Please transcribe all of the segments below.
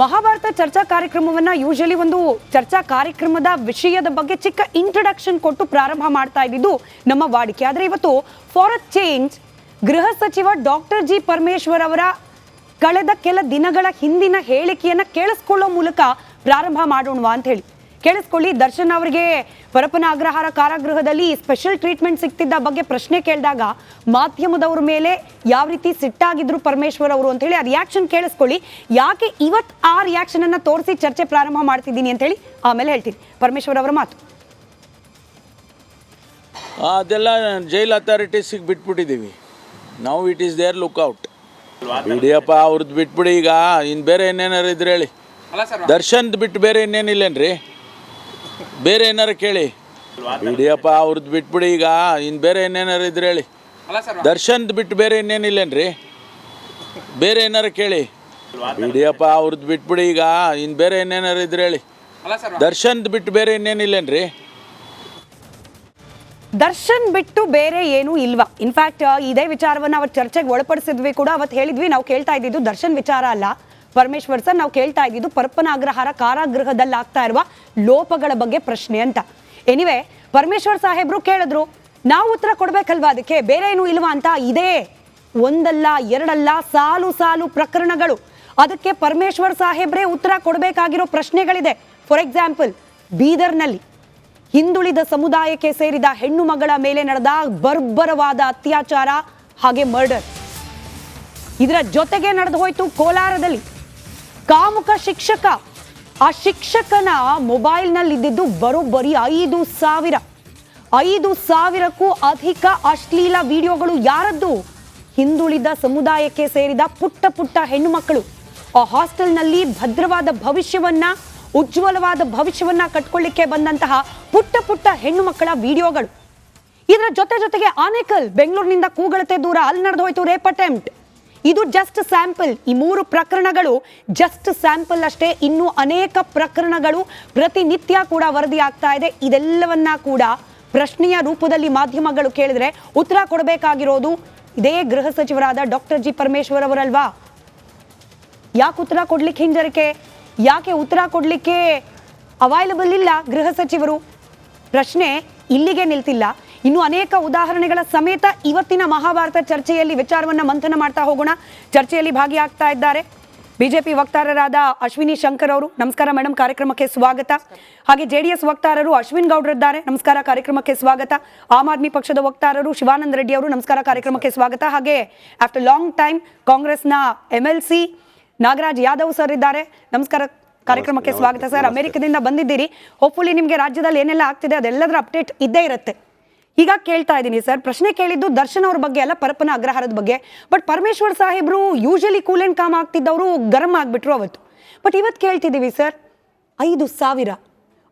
ಮಹಾಭಾರತ ಚರ್ಚಾ ಕಾರ್ಯಕ್ರಮವನ್ನ ಯೂಶಲಿ ಒಂದು ಚರ್ಚಾ ಕಾರ್ಯಕ್ರಮದ ವಿಷಯದ ಬಗ್ಗೆ ಚಿಕ್ಕ ಇಂಟ್ರಡಕ್ಷನ್ ಕೊಟ್ಟು ಪ್ರಾರಂಭ ಮಾಡ್ತಾ ಇದ್ದಿದ್ದು ನಮ್ಮ ವಾಡಿಕೆ. ಆದ್ರೆ ಇವತ್ತು ಫಾರ್ ಅ ಚೇಂಜ್ ಗೃಹ ಸಚಿವ ಡಾಕ್ಟರ್ ಜಿ ಪರಮೇಶ್ವರ್ ಅವರ ಕಳೆದ ಕೆಲ ದಿನಗಳ ಹಿಂದಿನ ಹೇಳಿಕೆಯನ್ನ ಕೇಳಿಸ್ಕೊಳ್ಳೋ ಮೂಲಕ ಪ್ರಾರಂಭ ಮಾಡೋಣವಾ ಅಂತ ಹೇಳಿ. ಕೇಳಿಸ್ಕೊಳ್ಳಿ. ದರ್ಶನ್ ಅವರಿಗೆ ಪರಪನ ಅಗ್ರಹಾರ ಕಾರಾಗೃಹದಲ್ಲಿ ಸ್ಪೆಷಲ್ ಟ್ರೀಟ್ಮೆಂಟ್ ಸಿಗ್ತಿದ್ದ ಬಗ್ಗೆ ಪ್ರಶ್ನೆ ಕೇಳಿದಾಗ ಮಾಧ್ಯಮದವ್ರ ಮೇಲೆ ಯಾವ ರೀತಿ ಸಿಟ್ಟಾಗಿದ್ರು ಪರಮೇಶ್ವರ್ ಅವರು ಅಂತ ಹೇಳಿ ಆ ರಿಯಾಕ್ಷನ್ ಕೇಳಿಸ್ಕೊಳ್ಳಿ. ಯಾಕೆ ಇವತ್ತು ಆ ರಿಯಾಕ್ಷನ್ ಅನ್ನ ತೋರಿಸಿ ಚರ್ಚೆ ಪ್ರಾರಂಭ ಮಾಡ್ತಿದ್ದೀನಿ ಅಂತ ಹೇಳಿ ಆಮೇಲೆ ಹೇಳ್ತೀನಿ. ಪರಮೇಶ್ವರ್ ಅವರ ಮಾತು. ಅದೆಲ್ಲ ಜೈಲ್ ಅಥಾರಿಟೀಸಿಗೆ ಬಿಟ್ಬಿಟ್ಟಿದ್ದೀವಿ ನಾವು ಇಟ್ ಈಸ್ ದೇರ್ ಲುಕ್ಔಟ್ ಬಿಡಿಯಪ್ಪ ಅವ್ರದ್ದು ಬಿಟ್ಬಿಡಿ ಈಗ. ಇನ್ನು ಬೇರೆ ಏನೇನಾರು ಇದ್ರೆ ಹೇಳಿ. ದರ್ಶನ್ ಬಿಟ್ಟು ಬೇರೆ ಇನ್ನೇನಿಲ್ಲೇನ್ರಿ? ಬೇರೆ ಏನಾರು ಕೇಳಿ. ಬಿಡಿಯಪ್ಪ ಅವ್ರದ್ದು ಬಿಟ್ಬಿಡಿ ಈಗ. ಇನ್ನು ಬೇರೆ ಇನ್ನೇನಾರು ಇದ್ರೆ ಹೇಳಿ. ದರ್ಶನ್ದು ಬಿಟ್ಟು ಬೇರೆ ಇನ್ನೇನಿಲ್ಲೇನ್ರಿ? ಬೇರೆ ಏನಾರು ಕೇಳಿ. ಬಿಡಿಯಪ್ಪ ಅವ್ರದ್ದು ಬಿಟ್ಬಿಡಿ ಈಗ. ಇನ್ನು ಬೇರೆ ಇನ್ನೇನಾರು ಇದ್ರೆ ಹೇಳಿ. ದರ್ಶನ್ದು ಬಿಟ್ಟು ಬೇರೆ ಇನ್ನೇನಿಲ್ಲೇನ್ರಿ? ದರ್ಶನ್ ಬಿಟ್ಟು ಬೇರೆ ಏನೂ ಇಲ್ವಾ. ಇನ್ಫ್ಯಾಕ್ಟ್ ಇದೇ ವಿಚಾರವನ್ನ ಅವತ್ತು ಚರ್ಚೆಗೆ ಒಳಪಡಿಸಿದ್ವಿ ಕೂಡ. ಅವತ್ತು ಹೇಳಿದ್ವಿ ನಾವು ಕೇಳ್ತಾ ಇದ್ದಿದ್ದು ದರ್ಶನ್ ವಿಚಾರ ಅಲ್ಲ. ಪರಮೇಶ್ವರ್ ಸರ್, ನಾವು ಕೇಳ್ತಾ ಇದ್ದಿದ್ದು ಪರಪ್ಪನ ಅಗ್ರಹಾರ ಕಾರಾಗೃಹದಲ್ಲಿ ಆಗ್ತಾ ಇರುವ ಲೋಪಗಳ ಬಗ್ಗೆ ಪ್ರಶ್ನೆ ಅಂತ. ಎನಿವೆ ಪರಮೇಶ್ವರ್ ಸಾಹೇಬ್ರು ಕೇಳಿದ್ರು, ನಾವು ಉತ್ತರ ಕೊಡ್ಬೇಕಲ್ವಾ ಅದಕ್ಕೆ? ಬೇರೆ ಏನು ಇಲ್ವಾ ಅಂತ? ಇದೇ ಒಂದಲ್ಲ, ಎರಡಲ್ಲ, ಸಾಲು ಸಾಲು ಪ್ರಕರಣಗಳು. ಅದಕ್ಕೆ ಪರಮೇಶ್ವರ್ ಸಾಹೇಬ್ರೆ ಉತ್ತರ ಕೊಡಬೇಕಾಗಿರೋ ಪ್ರಶ್ನೆಗಳಿದೆ. ಫಾರ್ ಎಕ್ಸಾಂಪಲ್ ಬೀದರ್ನಲ್ಲಿ ಹಿಂದುಳಿದ ಸಮುದಾಯಕ್ಕೆ ಸೇರಿದ ಹೆಣ್ಣು ಮಗಳ ಮೇಲೆ ನಡೆದ ಬರ್ಬರವಾದ ಅತ್ಯಾಚಾರ, ಹಾಗೆ ಮರ್ಡರ್ ಇದರ ಜೊತೆಗೆ ನಡೆದು ಹೋಯಿತು ಕೋಲಾರದಲ್ಲಿ. ಕಾಮುಕ ಶಿಕ್ಷಕ. ಆ ಶಿಕ್ಷಕನ ಮೊಬೈಲ್ನಲ್ಲಿ ಇದ್ದಿದ್ದು ಬರೋಬ್ಬರಿ ಐದು ಸಾವಿರ. ಐದು ಸಾವಿರಕ್ಕೂ ಅಧಿಕ ಅಶ್ಲೀಲ ವಿಡಿಯೋಗಳು ಯಾರದ್ದು? ಹಿಂದುಳಿದ ಸಮುದಾಯಕ್ಕೆ ಸೇರಿದ ಪುಟ್ಟ ಪುಟ್ಟ ಹೆಣ್ಣು ಮಕ್ಕಳು ಆ ಹಾಸ್ಟೆಲ್ನಲ್ಲಿ ಭದ್ರವಾದ ಭವಿಷ್ಯವನ್ನ, ಉಜ್ವಲವಾದ ಭವಿಷ್ಯವನ್ನ ಕಟ್ಕೊಳ್ಳಿಕ್ಕೆ ಬಂದಂತಹ ಪುಟ್ಟ ಪುಟ್ಟ ಹೆಣ್ಣು ಮಕ್ಕಳ ವಿಡಿಯೋಗಳು. ಇದರ ಜೊತೆ ಜೊತೆಗೆ ಆನೇಕಲ್ ಬೆಂಗಳೂರಿನಿಂದ ಕೂಗಳತೆ ದೂರ ಅಲ್ಲಿ ನಡೆದು ಹೋಯ್ತು ರೇಪ್ ಅಟೆಂಪ್ಟ್ ಇದು ಜಸ್ಟ್ ಸ್ಯಾಂಪಲ್ ಈ ಮೂರು ಪ್ರಕರಣಗಳು ಜಸ್ಟ್ ಸ್ಯಾಂಪಲ್ ಅಷ್ಟೇ. ಇನ್ನು ಅನೇಕ ಪ್ರಕರಣಗಳು ಪ್ರತಿನಿತ್ಯ ಕೂಡ ವರದಿ ಆಗ್ತಾ ಇದೆ. ಇದೆಲ್ಲವನ್ನ ಕೂಡ ಪ್ರಶ್ನೆಯ ರೂಪದಲ್ಲಿ ಮಾಧ್ಯಮಗಳು ಕೇಳಿದ್ರೆ ಉತ್ತರ ಕೊಡಬೇಕಾಗಿರೋದು ಇದೇ ಗೃಹ ಸಚಿವರಾದ ಡಾಕ್ಟರ್ ಜಿ. ಪರಮೇಶ್ವರ್ ಅವರಲ್ವಾ? ಯಾಕೆ ಉತ್ತರ ಕೊಡ್ಲಿಕ್ಕೆ ಹಿಂಜರಿಕೆ? ಯಾಕೆ ಉತ್ತರ ಕೊಡ್ಲಿಕ್ಕೆ ಅವೈಲಬಲ್ ಇಲ್ಲ ಗೃಹ ಸಚಿವರು? ಪ್ರಶ್ನೆ ಇಲ್ಲಿಗೆ ನಿಲ್ತಿಲ್ಲ. ಇನ್ನು ಅನೇಕ ಉದಾಹರಣೆಗಳ ಸಮೇತ ಇವತ್ತಿನ ಮಹಾಭಾರತ ಚರ್ಚೆಯಲ್ಲಿ ವಿಚಾರವನ್ನ ಮಂಥನ ಮಾಡ್ತಾ ಹೋಗೋಣ. ಚರ್ಚೆಯಲ್ಲಿ ಭಾಗಿಯಾಗ್ತಾ ಇದ್ದಾರೆ. ಬಿಜೆಪಿ ವಕ್ತಾರರಾದ ಅಶ್ವಿನಿ ಶಂಕರ್ ಅವರು ನಮಸ್ಕಾರ ಮೇಡಮ್ ಕಾರ್ಯಕ್ರಮಕ್ಕೆ ಸ್ವಾಗತ. ಹಾಗೆ ಜೆಡಿಎಸ್ ವಕ್ತಾರರು ಅಶ್ವಿನ್ ಗೌಡ್ರಿದ್ದಾರೆ ನಮಸ್ಕಾರ ಕಾರ್ಯಕ್ರಮಕ್ಕೆ ಸ್ವಾಗತ. ಆಮ್ ಆದ್ಮಿ ಪಕ್ಷದ ವಕ್ತಾರರು ಶಿವಾನಂದ ರೆಡ್ಡಿ ಅವರು ನಮಸ್ಕಾರ ಕಾರ್ಯಕ್ರಮಕ್ಕೆ ಸ್ವಾಗತ. ಹಾಗೆ ಆಫ್ಟರ್ ಲಾಂಗ್ ಟೈಮ್ ಕಾಂಗ್ರೆಸ್ನ M L C Nagaraj Yadav sir ಇದ್ದಾರೆ. ನಮಸ್ಕಾರ ಕಾರ್ಯಕ್ರಮಕ್ಕೆ ಸ್ವಾಗತ ಸರ್ ಅಮೆರಿಕದಿಂದ ಬಂದಿದ್ದೀರಿ. ಹೋಪ್ಫುಲಿ ನಿಮಗೆ ರಾಜ್ಯದಲ್ಲಿ ಏನೆಲ್ಲ ಆಗ್ತಿದೆ ಅದೆಲ್ಲದರ ಅಪ್ಡೇಟ್ ಇದ್ದೇ ಇರುತ್ತೆ. ಈಗ ಕೇಳ್ತಾ ಇದ್ದೀನಿ ಸರ್. ಪ್ರಶ್ನೆ ಕೇಳಿದ್ದು ದರ್ಶನ್ ಅವ್ರ ಬಗ್ಗೆ ಅಲ್ಲ ಪರಪನ ಅಗ್ರಹಾರದ ಬಗ್ಗೆ. ಬಟ್ ಪರಮೇಶ್ವರ್ ಸಾಹೇಬ್ರು ಯೂಶಲಿ ಕೂಲ್ ಅಂಡ್ ಕಾಮ್ ಆಗ್ತಿದ್ದವರು ಗರಂ ಆಗಿಬಿಟ್ರು ಅವತ್ತು. ಬಟ್ ಇವತ್ತು ಕೇಳ್ತಿದ್ದೀವಿ ಸರ್, ಐದು ಸಾವಿರ,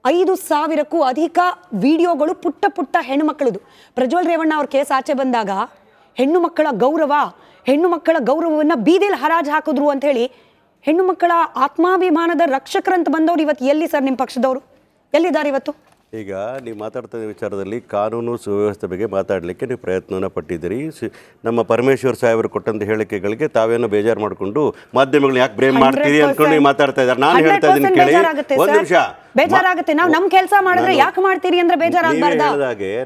ಐದು ಸಾವಿರಕ್ಕೂ ಅಧಿಕ ವಿಡಿಯೋಗಳು ಪುಟ್ಟ ಪುಟ್ಟ ಹೆಣ್ಣು ಮಕ್ಕಳದು ಪ್ರಜ್ವಲ್ ರೇವಣ್ಣ ಅವ್ರ ಕೇಸ್ ಆಚೆ ಬಂದಾಗ, ಹೆಣ್ಣು ಮಕ್ಕಳ ಗೌರವ, ಹೆಣ್ಣು ಮಕ್ಕಳ ಗೌರವವನ್ನು ಬೀದಿಲಿ ಹರಾಜು ಹಾಕಿದ್ರು ಅಂತ ಹೇಳಿ ಹೆಣ್ಣು ಮಕ್ಕಳ ಆತ್ಮಾಭಿಮಾನದ ರಕ್ಷಕರಂತ ಬಂದವರು ಇವತ್ತು ಎಲ್ಲಿ ಸರ್ ನಿಮ್ಮ ಪಕ್ಷದವರು? ಎಲ್ಲಿದ್ದಾರೆ ಇವತ್ತು? ಈಗ ನೀವು ಮಾತಾಡ್ತಾ ಇದ್ದ ವಿಚಾರದಲ್ಲಿ ಕಾನೂನು ಸುವ್ಯವಸ್ಥೆ ಬಗ್ಗೆ ಮಾತಾಡಲಿಕ್ಕೆ ನೀವು ಪ್ರಯತ್ನನ ಪಟ್ಟಿದ್ದೀರಿ. ನಮ್ಮ ಪರಮೇಶ್ವರ್ ಸಾಹೇಬರು ಕೊಟ್ಟಂತ ಹೇಳಿಕೆಗಳಿಗೆ ತಾವೇನೋ ಬೇಜಾರು ಮಾಡಿಕೊಂಡು ಮಾಧ್ಯಮಗಳು ಯಾಕೆ ಬ್ರೇಮ್ ಮಾಡ್ತೀರಿ ಅಂದ್ಕೊಂಡು ನೀವು ಮಾತಾಡ್ತಾ ಇದ್ದಾರೆ. ನಾನು ಹೇಳ್ತಾ ಇದ್ದೀನಿ ಕೇಳಿ. ಒಂದು ನಿಮಿಷ. ಬೇಜಾರಾಗುತ್ತೆ. ನಾವು ನಮ್ ಕೆಲಸ ಮಾಡಿದ್ರೆ ಯಾಕೆ ಮಾಡ್ತೀರಿ ಅಂದ್ರೆ ಬೇಜಾರಾಗಬಾರ್ದಾ?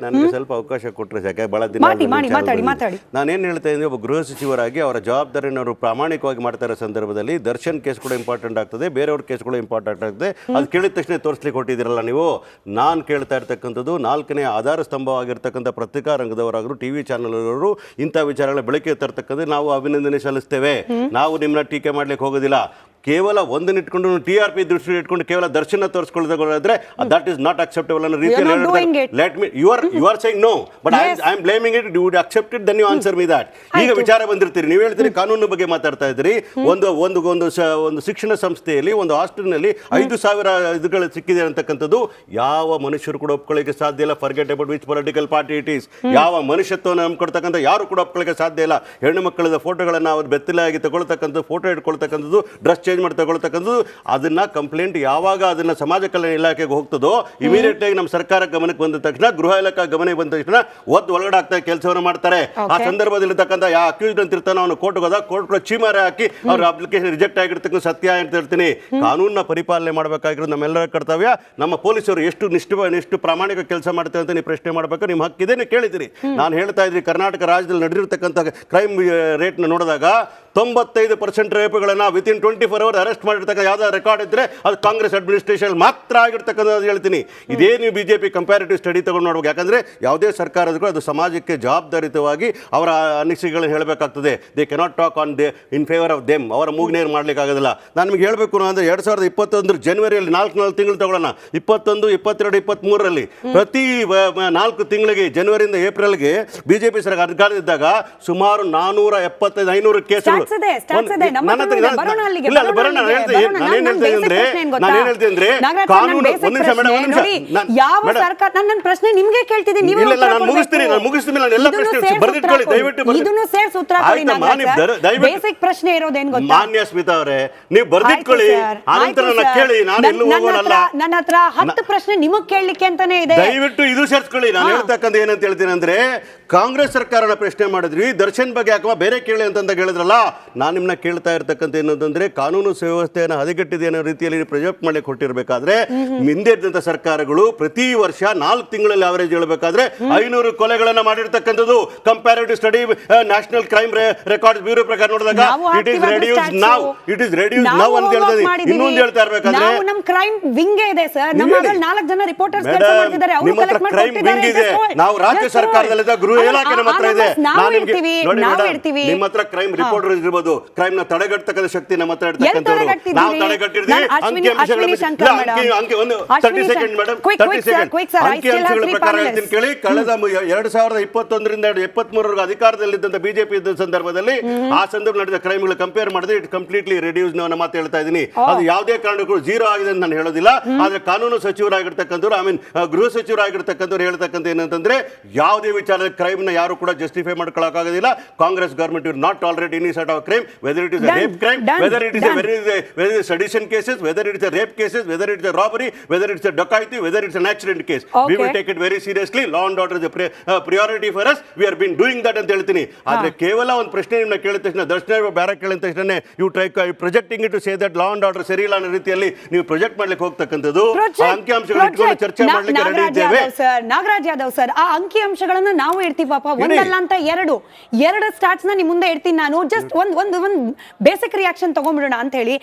ನನಗೆ ಸ್ವಲ್ಪ ಅವಕಾಶ ಕೊಟ್ಟರೆ ಸಾಕೆ? ಬಹಳ ದಿನ ಮಾಡಿ, ಆದ್ಮೇಲೆ ಮಾಡಿ, ಮಾತಾಡಿ, ಬಂದಿದೆ. ಮಾತಾಡಿ. ನಾನೇನು ಹೇಳ್ತಾ ಇದ್ದೀನಿ ಒಬ್ಬ ಗೃಹ ಸಚಿವರಾಗಿ ಅವರ ಜವಾಬ್ದಾರಿಯನ್ನು ಅವರು ಪ್ರಾಮಾಣಿಕವಾಗಿ ಮಾಡ್ತಾ ಇರೋ ಸಂದರ್ಭದಲ್ಲಿ ದರ್ಶನ್ ಕೇಸ್ ಕೂಡ ಇಂಪಾರ್ಟೆಂಟ್ ಆಗ್ತದೆ ಬೇರೆಯವ್ರ ಕೇಸ್ ಕೂಡ ಇಂಪಾರ್ಟೆಂಟ್ ಆಗ್ತದೆ. ಅದು ಕೇಳಿದ ತಕ್ಷಣ ತೋರಿಸ್ಲಿಕ್ಕೆ ಕೊಟ್ಟಿದ್ದೀರಲ್ಲ ನೀವು? ನಾನು ಕೇಳ್ತಾ ಇರ್ತಕ್ಕಂಥದ್ದು ನಾಲ್ಕನೇ ಆಧಾರ ಸ್ತಂಭವಾಗಿರ್ತಕ್ಕಂಥ ಪತ್ರಿಕಾ ರಂಗದವರಾದರೂ ಟಿ ವಿ ಚಾನಲ್ ಅವರು ಇಂಥ ವಿಚಾರಗಳ ಬೆಳಕಿಗೆ ತರ್ತಕ್ಕಂಥ ನಾವು ಅಭಿನಂದನೆ ಸಲ್ಲಿಸ್ತೇವೆ. ನಾವು ನಿಮ್ಮನ್ನ ಟೀಕೆ ಮಾಡ್ಲಿಕ್ಕೆ ಹೋಗೋದಿಲ್ಲ. ಕೇವಲ ಒಂದನ್ನ ಇಟ್ಕೊಂಡು ಟಿ ಆರ್ ಪಿ ದೃಷ್ಟಿ ಇಟ್ಕೊಂಡು ಕೇವಲ ದರ್ಶನ ತೋರಿಸ್ಕೊಳ್ಳೋದಾದ್ರೆ ದಟ್ ಇಸ್ ನಾಟ್ ಅಕ್ಸೆಪ್ಟೇಬಲ್ ಅನ್ನೋ ರೀತಿಯಲ್ಲಿ. Let me you are you are saying no but I I am blaming it you would accept it then you answer me that ಈಗ ವಿಚಾರ ಬಂದಿರ್ತೀರಿ. ನೀವು ಹೇಳ್ತೀರಿ ಕಾನೂನು ಬಗ್ಗೆ ಮಾತಾಡ್ತಾ ಇದ್ದೀರಿ. ಒಂದು ಒಂದು ಒಂದು ಒಂದು ಶಿಕ್ಷಣ ಸಂಸ್ಥೆಯಲ್ಲಿ ಒಂದು ಹಾಸ್ಟೆಲ್ನಲ್ಲಿ ಐದು ಸಾವಿರ ಇದುಗಳು ಸಿಕ್ಕಿದೆ ಅಂತಕ್ಕಂಥದ್ದು ಯಾವ ಮನುಷ್ಯರು ಕೂಡ ಒಪ್ಕೊಳ್ಳಿಕ್ಕೆ ಸಾಧ್ಯ ಇಲ್ಲ. Forget about which political party it is ಯಾವ ಮನುಷ್ಯತ್ವವನ್ನು ನಂಬ್ಕೊಡ್ತಕ್ಕಂಥ ಯಾರು ಕೂಡ ಒಪ್ಕೊಳ್ಳಿಕ್ಕೆ ಸಾಧ್ಯ ಇಲ್ಲ. ಹೆಣ್ಣು ಮಕ್ಕಳದ ಫೋಟೋಗಳನ್ನು ಅವ್ರು ಬೆತ್ತಲಾಗಿ ತಗೊಳ್ತಕ್ಕಂಥ ಫೋಟೋ ಇಟ್ಕೊಳ್ತಕ್ಕಂಥದ್ದು ಡ್ರೆಸ್ ಚೇಂಜ್ ಮಾಡಿ ತಗೊಳ್ತಕ್ಕಂಥದ್ದು ಅದನ್ನ ಕಂಪ್ಲೇಂಟ್ ಯಾವಾಗ ಅದನ್ನ ಸಮಾಜ ಕಲ್ಯಾಣ ಇಲಾಖೆಗೆ ಹೋಗ್ತದೋ ಇಮಿಡಿಯೇಟ್ ಆಗಿ ನಮ್ಮ ಸರ್ಕಾರ ಗಮನಕ್ಕೆ ಬಂದ ತಕ್ಷಣ ಗೃಹ ಇಲಾಖೆ ಗಮನಕ್ಕೆ ಬಂದ ತಕ್ಷಣ ಒದ್ದು ಒಳಗಡೆ ಆಗ್ತಾ ಕೆಲಸವನ್ನು ಮಾಡ್ತಾರೆ. ಆ. ಸಂದರ್ಭದಲ್ಲಿ ಇರ್ತಕ್ಕಂಥ ಯಾ ಅಕ್ಯೂಸ್ಡ್ ಅಂತ ಇರ್ತಾನೆ ಅವನು ಕೋರ್ಟ್ಗೆ ಹೋದ ಕೋರ್ಟ್ ಚೀಮಾರೆ ಹಾಕಿ ಅವ್ರ ಅಪ್ಲಿಕೇಶನ್ ರಿಜೆಕ್ಟ್ ಆಗಿರ್ತಕ್ಕಂಥ ಸತ್ಯ ಅಂತ ಹೇಳ್ತೀನಿ. ಕಾನೂನನ್ನ ಪರಿಪಾಲನೆ ಮಾಡಬೇಕಾಗಿರೋದು ನಮ್ಮೆಲ್ಲರ ಕರ್ತವ್ಯ. ನಮ್ಮ ಪೊಲೀಸರು ಎಷ್ಟು ನಿಷ್ಠ ಎಷ್ಟು ಪ್ರಾಮಾಣಿಕ ಕೆಲಸ ಮಾಡ್ತೇವೆ ಅಂತ ನೀವು ಪ್ರಶ್ನೆ ಮಾಡಬೇಕು ನಿಮ್ಮ ಹಕ್ಕಿದೆ ನೀವು ಕೇಳಿದಿರಿ ನಾನು ಹೇಳ್ತಾ ಇದ್ರಿ ಕರ್ನಾಟಕ ರಾಜ್ಯದಲ್ಲಿ ನಡೆದಿರ್ತಕ್ಕಂಥ ಕ್ರೈಮ್ ರೇಟ್ನ ನೋಡಿದಾಗ ತೊಂಬತ್ತೈದು percent ರೇಪ್ಗಳನ್ನು within twenty four hour arrest ಮಾಡಿರ್ತಕ್ಕಂಥ ಯಾವುದೋ ರೆಕಾರ್ಡ್ ಇದ್ದರೆ ಅದು ಕಾಂಗ್ರೆಸ್ ಅಡ್ಮಿನಿಸ್ಟ್ರೇಷನ್ ಮಾತ್ರ ಆಗಿರ್ತಕ್ಕಂಥದ್ದು ಹೇಳ್ತೀನಿ. ಇದೇ ನೀವು B J P comparative study ತಗೊಂಡು ನೋಡ್ಬೇಕು. ಯಾಕಂದರೆ ಯಾವುದೇ ಸರ್ಕಾರದಕ್ಕೂ ಅದು ಸಮಾಜಕ್ಕೆ ಜವಾಬ್ದಾರಿತವಾಗಿ ಅವರ ಅನಿಸಿಕೆಗಳನ್ನ ಹೇಳಬೇಕಾಗ್ತದೆ. They cannot talk on they in favour of them ಅವರ ಮೂಗ್ನೇರು ಮಾಡಲಿಕ್ಕಾಗೋದಿಲ್ಲ. ನಾನು ನಿಮಗೆ ಹೇಳಬೇಕು ಅಂದರೆ ಎರಡು ಸಾವಿರದ ಇಪ್ಪತ್ತೊಂದರ ಜನವರಿಯಲ್ಲಿ ನಾಲ್ಕು ನಾಲ್ಕು ತಿಂಗಳು ತಗೊಳ್ಳೋಣ. ಇಪ್ಪತ್ತೊಂದು, ಇಪ್ಪತ್ತೆರಡು ಇಪ್ಪತ್ತ್ಮೂರರಲ್ಲಿ ಪ್ರತಿ ನಾಲ್ಕು ತಿಂಗಳಿಗೆ ಜನವರಿಯಿಂದ ಏಪ್ರಿಲ್ಗೆ ಬಿ ಜೆ ಪಿ ಸರ್ಕಾರ ಅಧಿಕಾರದಿದ್ದಾಗ ಸುಮಾರು ನಾನ್ನೂರ ಎಪ್ಪತ್ತೈದು, ಐನೂರು ಕೇಸುಗಳು ನಾನು-. ನಾನು. ನಾನು ಯಾವ ಸರ್ಕಾರ ನನ್ನ ಪ್ರಶ್ನೆ ನಿಮ್ಗೆ ಕೇಳ್ತಿದ್ದೀನಿ ನೀವು ನಾನು ಮುಗಿಸ್ತೀನಿ, ನಾನು ಮುಗಿಸ್ತೀನಿ, ನಾನು ಎಲ್ಲ ಪ್ರಶ್ನೆ ಬರೆದಿಟ್ಕೊಳ್ಳಿ, ದಯವಿಟ್ಟು ಬರೆದು- ಇದನ್ನು ಸೇರ್ಸಿ ಉತ್ತರ ಕೊಡಿ ಬೇಸಿಕ್ ಪ್ರಶ್ನೆ ಇರೋದೇನ್ ಗೊತ್ತಾ? ಮಾನ್ಯ ಸ್ಮಿತಾ ಅವರೇ ನೀವು ಬರ್ದಿಟ್ಕೊಳ್ಳಿ ಆನಂತರ ನನ್ನ ಕೇಳಿ ನಾನು ನನ್- ಎಲ್ಲೂ ನನ್ನ ಹತ್ರ- ನನ್ನ ಹತ್ರ ಹತ್ತು ಪ್ರಶ್ನೆ ನಿಮಗ್ ಕೇಳಲಿಕ್ಕೆ ಅಂತಾನೆ ಇದೆ. ದಯವಿಟ್ಟು ಇದು ಸೇರಿಸ್ಕೊಳ್ಳಿ ನಾನು ಹೇಳ್ತಕ್ಕಂತ ಏನಂತ ಹೇಳ್ತೀನಿ ಅಂದ್ರೆ ಕಾಂಗ್ರೆಸ್ ಸರ್ಕಾರನ ಪ್ರಶ್ನೆ ಮಾಡಿದ್ವಿ ದರ್ಶನ್ ಬಗ್ಗೆ ಅಥವಾ ಬೇರೆ ಕೇಳಿ ಅಂತ ಹೇಳಿದ್ರಲ್ಲ ನಾನು ನಿಮ್ಮನ್ನ ಕೇಳ್ತಾ ಇರ್ತಕ್ಕಂಥ ಏನಂತಂದ್ರೆ ಕಾನೂನು ಸುವ್ಯವಸ್ಥೆಯನ್ನು ಹದಗೆಟ್ಟಿದೆ ಅನ್ನೋ ರೀತಿಯಲ್ಲಿ ಪ್ರೊಜೆಕ್ಟ್ ಮಾಡಿ ಕೊಟ್ಟಿರಬೇಕಾದ್ರೆ ಹಿಂದೆ ಇದ್ದಂಥ ಸರ್ಕಾರಗಳು ಪ್ರತಿ ವರ್ಷ ನಾಲ್ಕು ತಿಂಗಳಲ್ಲಿ ಅವರೇಜ್ ಹೇಳಬೇಕಾದ್ರೆ ಐನೂರು ಕೊಲೆಗಳನ್ನ ಮಾಡಿರ್ತಕ್ಕಂಥದ್ದು. Comparative study national crime record bureau ಪ್ರಕಾರ ನೋಡಿದಾಗ ಇಟ್ ಇಸ್ ರೆಡ್ಯೂಸ್ ನಾವ್ ಇಟ್ ಇಸ್ ರೆಡ್ಯೂಸ್ ನಾವು ಅಂತ ಹೇಳ್ತದೆ ಹೇಳ್ತಾ ಇನ್ನೊಂದು ಹೇಳ್ತಾ ಇರಬೇಕಾದ್ರೆ ನಾವು ನಮ್ ಕ್ರೈಮ್ ವಿಂಗ್ ಇದೆ ಸರ್ ನಮ್ಮ ನಾಲ್ಕು ಜನ ರಿಪೋರ್ಟರ್ಸ್ ಕೆಲಸ ಮಾಡ್ತಿದ್ದಾರೆ. ಅವರು ಕಲೆಕ್ಟ್ ಇದೆ. ನಾವು ರಾಜ್ಯ ಸರ್ಕಾರದಲ್ಲಿದ್ದ ಗೃಹ ಇಲಾಖೆ ನಮ್ಮ ಹತ್ರ ಇದೆ. ನಾವು ಇರ್ತೀವಿ ನಾವು ಇರ್ತೀವಿ ನಿಮ್ಮ ಹತ್ರ ಕ್ರೈಮ್ ರಿಪೋರ್ಟರ್ ಇರ್ಬೋದು. ಕ್ರೈಮ್ನ ತಡೆಗಟ್ಟತಕ್ಕಂಥ ಶಕ್ತಿ ನಮ್ಮ ಹತ್ರ ಇರ್ತಕ್ಕಂಥವ್ರು. ನಾವು ತಡೆಗಟ್ಟಿರ್ತೀವಿ. ಅಂಕಿ ಒಂದು thirty. Second madam Quick, thirty second ಅಂಕಿ ಅಂಶಗಳ ಪ್ರಕಾರ ಹೇಳ್ತೀನಿ ಕೇಳಿ ಕಳೆದ ಎರಡ್ ಸಾವಿರದ ಇಪ್ಪತ್ತೊಂದರಿಂದ ಅಧಿಕಾರದಲ್ಲಿ ಇದ್ದಂತ ಬಿಜೆಪಿ ಇದ್ದ ಸಂದರ್ಭದಲ್ಲಿ ಆ ಸಂದರ್ಭ ನಡೆದ ಕ್ರೈಮ್ಗಳು ಕಂಪೇರ್ ಮಾಡಿದ್ರೆ ಇಟ್ ಕಂಪ್ಲೀಟ್ಲಿ ರೆಡ್ಯೂಸ್ ನಾನು ಮಾತು ಹೇಳ್ತಾ ಇದೀನಿ ಅದು ಯಾವುದೇ ಕಾರಣಕ್ಕೂ ಜೀರೋ ಆಗಿದೆ ಅಂತ ನಾನು ಹೇಳೋದಿಲ್ಲ. ಆದ್ರೆ ಕಾನೂನು ಸಚಿವರಾಗಿರ್ತಕ್ಕಂಥವ್ರು ಐ ಮೀನ್ ಗೃಹ ಸಚಿವರಾಗಿರ್ತಕ್ಕಂಥವ್ರು ಹೇಳ್ತಕ್ಕಂಥ ಏನಂತಂದ್ರೆ ಯಾವುದೇ ವಿಚಾರದ ಕ್ರೈಮ್ನ ಯಾರು ಕೂಡ justify ಮಾಡ್ಕೊಳ್ಳೋಕ್ಕಾಗೋದಿಲ್ಲ Congress government or not already any sight of crime whether it is Done, rape crime done, whether it is done. Whether is sedition cases whether it's rape cases whether it's robbery whether it's ಡಕಾಯಿತಿ whether it's an accident case we Okay. Will take it very seriously law and order priority for us we are been doing that ಅಂತ ಹೇಳ್ತೀನಿ ಆದ್ರೆ ಕೇವಲ ಒಂದು ಪ್ರಶ್ನೆ ನಿಮ್ಮನ್ನ ಕೇಳಿದ ತಕ್ಷಣ ದರ್ಶನ ಬೇರೆ ಕೇಳಿದ ತಕ್ಷಣ you try projecting it to say that law and order ಸರಿ ಇಲ್ಲ ಅನ್ನೋ ರೀತಿಯಲ್ಲಿ ನೀವು ಪ್ರೊಜೆಕ್ಟ್ ಮಾಡ್ಲಿಕ್ಕೆ ಹೋಗ್ತಕ್ಕಂಥದ್ದು ಅಂಕಿಅಂಶಗಳು ಇಟ್ಕೊಂಡು ಚರ್ಚೆ ಮಾಡ್ಲಿಕ್ಕೆ ರೆಡಿ ಇದ್ದೇವೆ. ನಾಗರಾಜ್ ಯಾದವ್ ಸರ್ ಆ ಅಂಕಿ ಅಂಶಗಳನ್ನ ನಾವು ಇಡ್ತೀವಿ ಒಂದಲ್ಲ ಅಂತ ಎರಡು. ಎರಡು ಸ್ಟಾರ್ಟ್ಸ್ನ ನಿಮ್ ಮುಂದೆ ಇಡ್ತೀನಿ ನಾನು. ಜಸ್ಟ್ ಒಂದ್ ಒಂದು ಒಂದು ಬೇಸಿಕ್ ರಿಯಾಕ್ಷನ್ ತಗೊಂಡ್ಬಿಡೋಣ ಅಂತ ಹೇಳಿ.